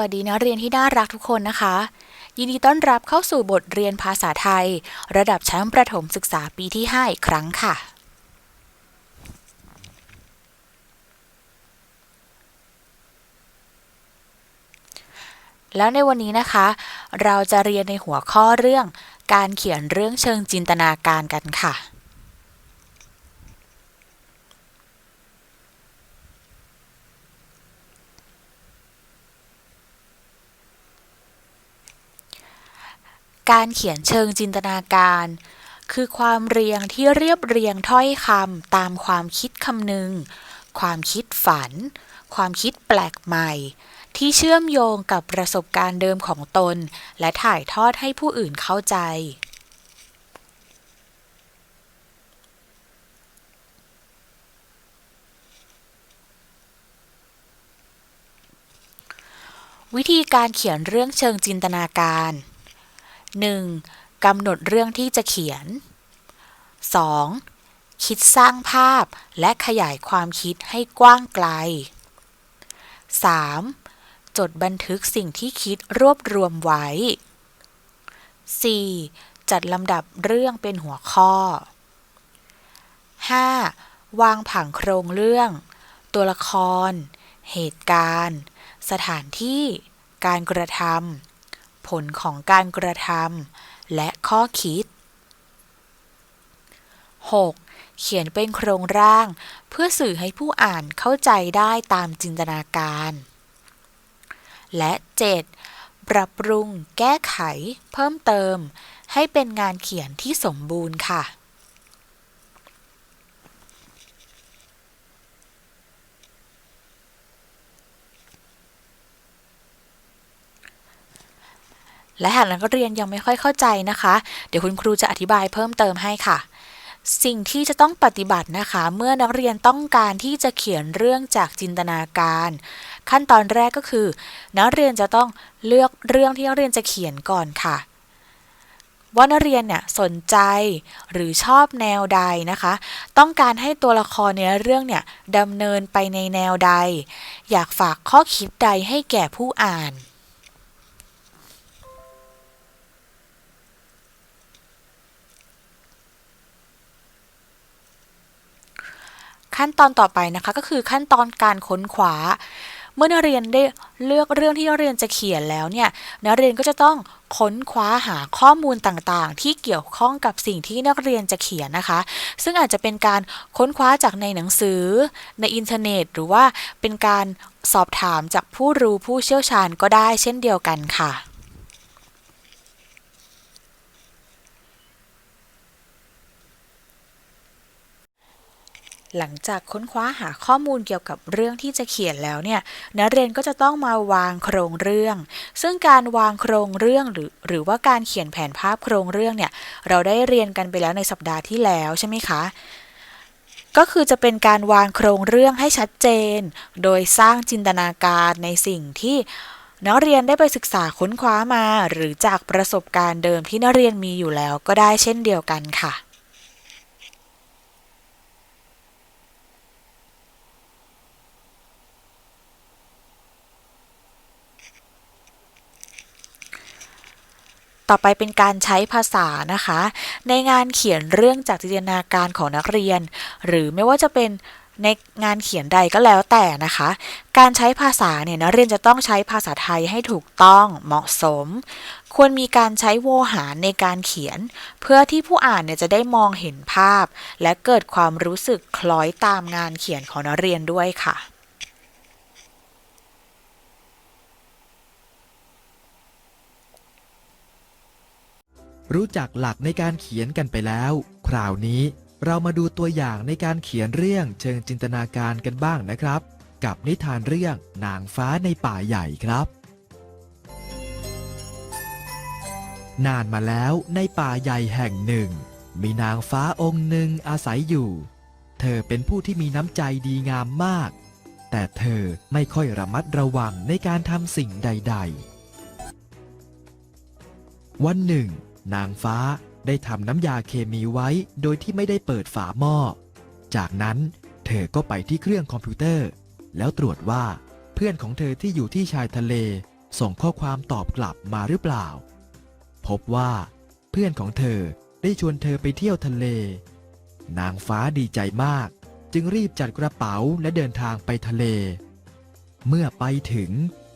วัสดีนักเรียนที่น่ารักทุกคนนะคะ ยินดีต้อนรับเข้าสู่บทเรียนภาษาไทย ระดับชั้นประถมศึกษาปีที่ 5 อีกครั้งค่ะ แล้วในวันนี้นะคะ เราจะเรียนในหัวข้อเรื่องการเขียนเรื่องเชิงจินตนาการกันค่ะ การเขียนเชิงจินตนาการ คือความเรียงที่เรียบเรียงถ้อยคำตามความคิดคำนึง ความคิดฝัน ความคิดแปลกใหม่ ที่เชื่อมโยงกับประสบการณ์เดิมของตน และถ่ายทอดให้ผู้อื่นเข้าใจวิธีการเขียนเรื่องเชิงจินตนาการ 1. กำหนดเรื่องที่จะเขียน 2. คิดสร้างภาพและขยายความคิดให้กว้างไกล 3. จดบันทึกสิ่งที่คิดรวบรวมไว้ 4. จัดลำดับเรื่องเป็นหัวข้อ 5. วางผังโครงเรื่อง ตัวละคร เหตุการณ์ สถานที่ การกระทำ ผลของการกระทำและข้อคิด 6. เขียนเป็นโครงร่าง เพื่อสื่อให้ผู้อ่านเข้าใจได้ตามจินตนาการ และ 7. ปรับปรุง แก้ไข เพิ่มเติม ให้เป็นงานเขียนที่สมบูรณ์ค่ะ และหากนักเรียนยังไม่ค่อยเข้าใจนะคะ เดี๋ยวคุณครูจะอธิบายเพิ่มเติมให้ค่ะ สิ่งที่จะต้องปฏิบัตินะคะ เมื่อนักเรียนต้องการที่จะเขียนเรื่องจากจินตนาการ ขั้นตอนแรกก็คือ นักเรียนจะต้องเลือกเรื่องที่นักเรียนจะเขียนก่อนค่ะว่านักเรียนเนี่ยสนใจหรือชอบแนวใดนะคะ ต้องการให้ตัวละครในเรื่องเนี่ยดำเนินไปในแนวใด อยากฝากข้อคิดใดให้แก่ผู้อ่าน ขั้นตอนต่อไปนะคะ ก็คือขั้นตอนการค้นคว้าเมื่อนักเรียนได้เลือกเรื่องที่นักเรียนจะเขียนแล้วเนี่ยนักเรียนก็จะต้องค้นคว้าหาข้อมูลต่างๆ ที่เกี่ยวข้องกับสิ่งที่นักเรียนจะเขียนนะคะ ซึ่งอาจจะเป็นการค้นคว้าจากในหนังสือ ในอินเทอร์เน็ต หรือว่าเป็นการสอบถามจากผู้รู้ผู้เชี่ยวชาญก็ได้เช่นเดียวกันค่ะ หลังจากค้นคว้าหาข้อมูลเกี่ยวกับเรื่องที่จะเขียนแล้วเนี่ยนักเรียนก็จะต้องมาวางโครงเรื่อง ซึ่งการวางโครงเรื่องหรือหรือว่าการเขียนแผนภาพโครงเรื่องเนี่ยเราได้เรียนกันไปแล้วในสัปดาห์ที่แล้วใช่ไหมคะก็คือจะเป็นการวางโครงเรื่องให้ชัดเจน โดยสร้างจินตนาการในสิ่งที่นักเรียนได้ไปศึกษาค้นคว้ามา หรือจากประสบการณ์เดิมที่นักเรียนมีอยู่แล้วก็ได้เช่นเดียวกันค่ะ ต่อไปเป็นการใช้ภาษานะคะ ในงานเขียนเรื่องจากจินตนาการของนักเรียน หรือไม่ว่าจะเป็นในงานเขียนใดก็แล้วแต่นะคะ การใช้ภาษาเนี่ยนักเรียนจะต้องใช้ภาษาไทยให้ถูกต้องเหมาะสม ควรมีการใช้โวหารในการเขียน เพื่อที่ผู้อ่านเนี่ยจะได้มองเห็นภาพ และเกิดความรู้สึกคล้อยตามงานเขียนของนักเรียนด้วยค่ะ รู้จักหลักในการเขียนกันไปแล้ว คราวนี้เรามาดูตัวอย่างในการเขียนเรื่องเชิงจินตนาการกันบ้างนะครับ กับนิทานเรื่องนางฟ้าในป่าใหญ่ครับ นานมาแล้วในป่าใหญ่แห่งหนึ่ง มีนางฟ้าองค์หนึ่งอาศัยอยู่ เธอเป็นผู้ที่มีน้ำใจดีงามมาก แต่เธอไม่ค่อยระมัดระวังในการทำสิ่งใด ๆ วันหนึ่ง นางฟ้าได้ทำน้ำยาเคมีไว้โดยที่ไม่ได้เปิดฝาหม้อ จากนั้นเธอก็ไปที่เครื่องคอมพิวเตอร์ แล้วตรวจว่าเพื่อนของเธอที่อยู่ที่ชายทะเล ส่งข้อความตอบกลับมาหรือเปล่า พบว่า เพื่อนของเธอได้ชวนเธอไปเที่ยวทะเล นางฟ้าดีใจมาก จึงรีบจัดกระเป๋าและเดินทางไปทะเล เมื่อไปถึง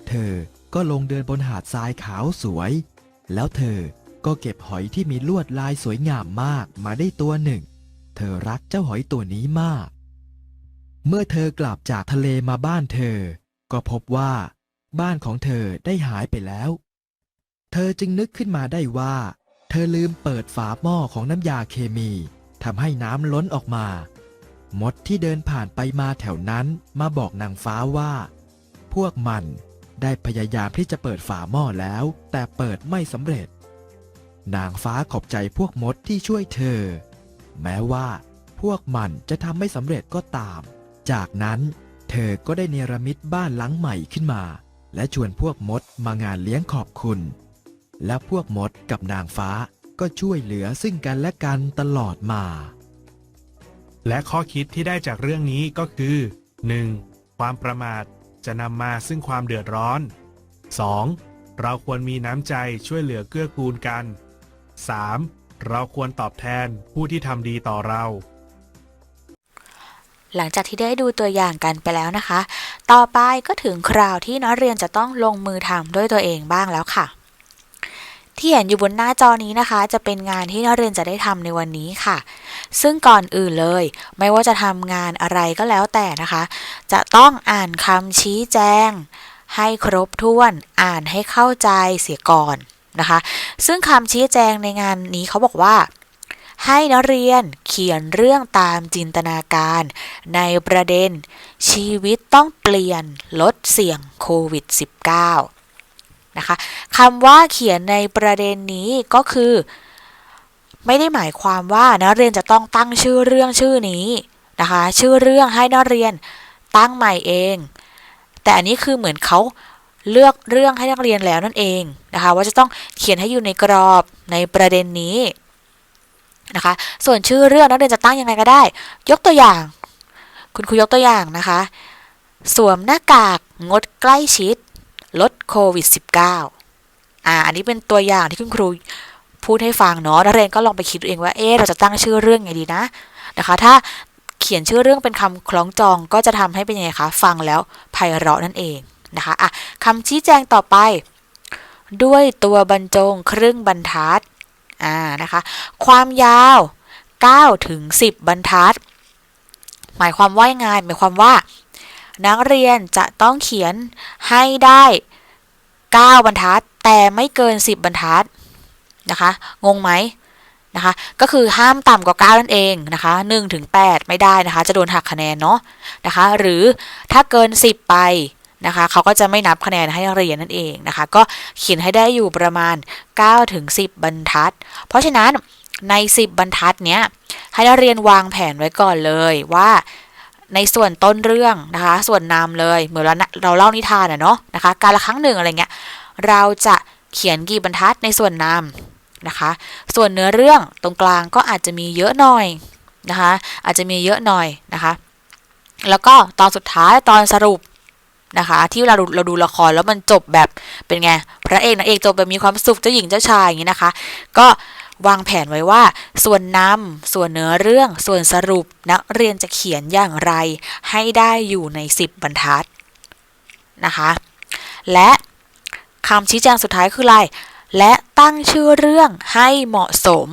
เธอก็ลงเดินบนหาดทรายขาวสวย แล้วเธอ ก็เก็บหอยที่มีลวดลายสวยงามมากมาได้ตัวหนึ่ง เธอรักเจ้าหอยตัวนี้มาก เมื่อเธอกลับจากทะเลมาบ้านเธอ ก็พบว่า บ้านของเธอได้หายไปแล้ว เธอจึงนึกขึ้นมาได้ว่า เธอลืมเปิดฝาหม้อของน้ำยาเคมีทำให้น้ำล้นออกมา มดที่เดินผ่านไปมาแถวนั้นมาบอกนางฟ้าว่า พวกมันได้พยายามที่จะเปิดฝาหม้อแล้ว แต่เปิดไม่สำเร็จ นางฟ้าขอบใจพวกมดที่ช่วยเธอ แม้ว่าพวกมันจะทำไม่สำเร็จก็ตาม จากนั้นเธอก็ได้เนรมิตบ้านหลังใหม่ขึ้นมา และชวนพวกมดมางานเลี้ยงขอบคุณ และพวกมดกับนางฟ้าก็ช่วยเหลือซึ่งกันและกันตลอดมา และข้อคิดที่ได้จากเรื่องนี้ก็คือ 1. ความประมาทจะนำมาซึ่งความเดือดร้อน 2. เราควรมีน้ำใจช่วยเหลือเกื้อกูลกัน 3. เราควรตอบแทนผู้ที่ทำดีต่อเรา หลังจากที่ได้ดูตัวอย่างกันไปแล้วนะคะ ต่อไปก็ถึงคราวที่นักเรียนจะต้องลงมือทำด้วยตัวเองบ้างแล้วค่ะ ที่เห็นอยู่บนหน้าจอนี้นะคะ จะเป็นงานที่นักเรียนจะได้ทำในวันนี้ค่ะ ซึ่งก่อนอื่นเลย ไม่ว่าจะทำงานอะไรก็แล้วแต่นะคะ จะต้องอ่านคำชี้แจง ให้ครบถ้วน อ่านให้เข้าใจเสียก่อน นะคะ ซึ่งคำชี้แจงในงานนี้เขาบอกว่า ให้นักเรียนเขียนเรื่องตามจินตนาการ ในประเด็น ชีวิตต้องเปลี่ยนลดเสี่ยงโควิด -19 นะคะคำว่าเขียนในประเด็นนี้ก็คือ ไม่ได้หมายความว่านักเรียนจะต้องตั้งชื่อเรื่องชื่อนี้นะคะ ชื่อเรื่องให้นักเรียนตั้งใหม่เอง แต่อันนี้คือเหมือนเขา เลือกเรื่องให้นักเรียนแล้วนั่นเองนะคะว่าจะต้องเขียนให้อยู่ในกรอบในประเด็นนี้นะคะส่วนชื่อเรื่องนักเรียนจะตั้งยังไงก็ได้ ยกตัวอย่าง คุณครูยกตัวอย่างนะคะ สวมหน้ากากงดใกล้ชิด ลดโควิด -19 อ่าอันนี้เป็นตัวอย่างที่คุณครูพูดให้ฟังเนาะนักเรียนก็ลองไปคิดเองว่าเอ๊ะเราจะตั้งชื่อเรื่องไงดีนะนะคะ ถ้าเขียนชื่อเรื่องเป็นคำคล้องจองก็จะทำให้เป็นยังไงคะฟังแล้วไพเราะนั่นเอง นะคะอะคำชี้แจงต่อไป ด้วยตัวบรรจงครึ่งบรรทัดอ่านะคะความยาว9ถึง10 บรรทัด หมายความว่ายังไงหมายความว่า นักเรียนจะต้องเขียนให้ได้ 9 บรรทัด แต่ไม่เกิน 10 บรรทัดนะคะงงไหมนะคะก็คือห้ามต่ำกว่า 9 นั่นเองนะคะ1ถึง8ไม่ได้นะคะ จะโดนหักคะแนนเนาะนะคะ หรือถ้าเกิน 10 ไป นะคะเขาก็จะไม่นับคะแนนให้นักเรียนนั่นเองนะคะ ก็เขียนให้ได้อยู่ประมาณ9ถึง10บรรทัด เพราะฉะนั้นใน 10 บรรทัดเนี้ยให้นักเรียนวางแผนไว้ก่อนเลยว่าในส่วนต้นเรื่องนะคะ ส่วนนำเลยเหมือนเราเราเล่านิทานอะเนาะนะคะ การละครั้งหนึ่งอะไรเงี้ยเราจะเขียนกี่บรรทัดในส่วนนำนะคะ ส่วนเนื้อเรื่องตรงกลางก็อาจจะมีเยอะหน่อยนะคะ อาจจะมีเยอะหน่อยนะคะ แล้วก็ตอนสุดท้ายตอนสรุป นะคะ ที่เราเราดูละครแล้วมันจบแบบเป็นไงพระเอกนางเอกจบแบบมีความสุขเจ้าหญิงเจ้าชายอย่างนี้นะคะ ก็วางแผนไว้ว่า ส่วนนำส่วนเนื้อเรื่อง ส่วนสรุปนักเรียนจะเขียนอย่างไร ให้ได้อยู่ใน 10 บรรทัดนะคะ และคำชี้แจงสุดท้ายคืออะไร และตั้งชื่อเรื่องให้เหมาะสม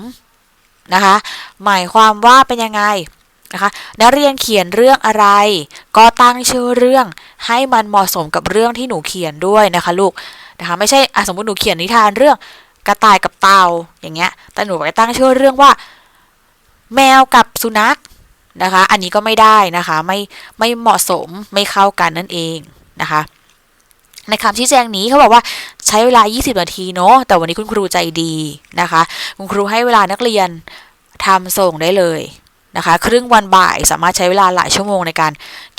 นะคะ หมายความว่าเป็นยังไง นะคะนักเรียนเขียนเรื่องอะไร ก็ตั้งชื่อเรื่องให้มันเหมาะสมกับเรื่องที่หนูเขียนด้วยนะคะลูกนะคะไม่ใช่อสมมติหนูเขียนนิทานเรื่องกระต่ายกับเต่าอย่างเงี้ย แต่หนูไปตั้งชื่อเรื่องว่า แมวกับสุนัขนะคะ อันนี้ก็ไม่ได้นะคะไม่ไม่เหมาะสมไม่เข้ากันนั่นเองนะคะในคำชี้แจงนี้เขาบอกว่าใช้เวลา 20 นาทีเนาะแต่วันนี้คุณครูใจดีนะคะ คุณครูให้เวลานักเรียนทำส่งได้เลย นะคะ ครึ่งวันบ่ายสามารถใช้เวลาหลายชั่วโมงในการ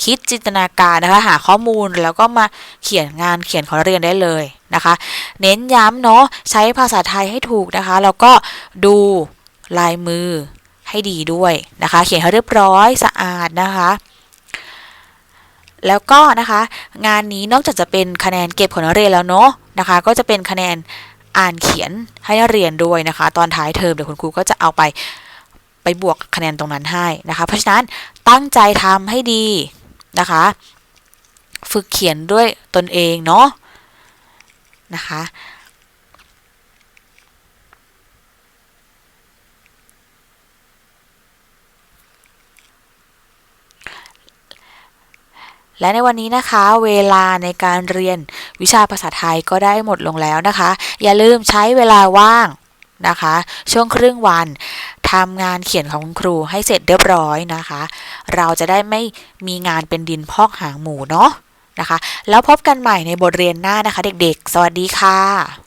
คิดจินตนาการนะคะ หาข้อมูลแล้วก็มาเขียนงานเขียนของนักเรียนได้เลยนะคะ เน้นย้ำเนาะใช้ภาษาไทยให้ถูกนะคะ แล้วก็ดูลายมือให้ดีด้วยนะคะ เขียนให้เรียบร้อยสะอาดนะคะแล้วก็นะคะงานนี้นอกจากจะเป็นคะแนนเก็บของนักเรียนแล้วเนาะนะคะ ก็จะเป็นคะแนนอ่านเขียนให้นักเรียนด้วยนะคะ ตอนท้ายเทอมเดี๋ยวคุณครูก็จะเอาไป ไปบวกคะแนนตรงนั้นให้นะคะ เพราะฉะนั้นตั้งใจทำให้ดีนะคะ ฝึกเขียนด้วยตนเองเนาะนะคะและในวันนี้นะคะเวลาในการเรียนวิชาภาษาไทยก็ได้หมดลงแล้วนะคะ อย่าลืมใช้เวลาว่างนะคะ ช่วงครึ่งวัน ทำงานเขียนของคุณครูให้เสร็จเรียบร้อยนะคะ เราจะได้ไม่มีงานเป็นดินพอกหางหมูเนาะนะคะ แล้วพบกันใหม่ในบทเรียนหน้านะคะ เด็กๆ สวัสดีค่ะ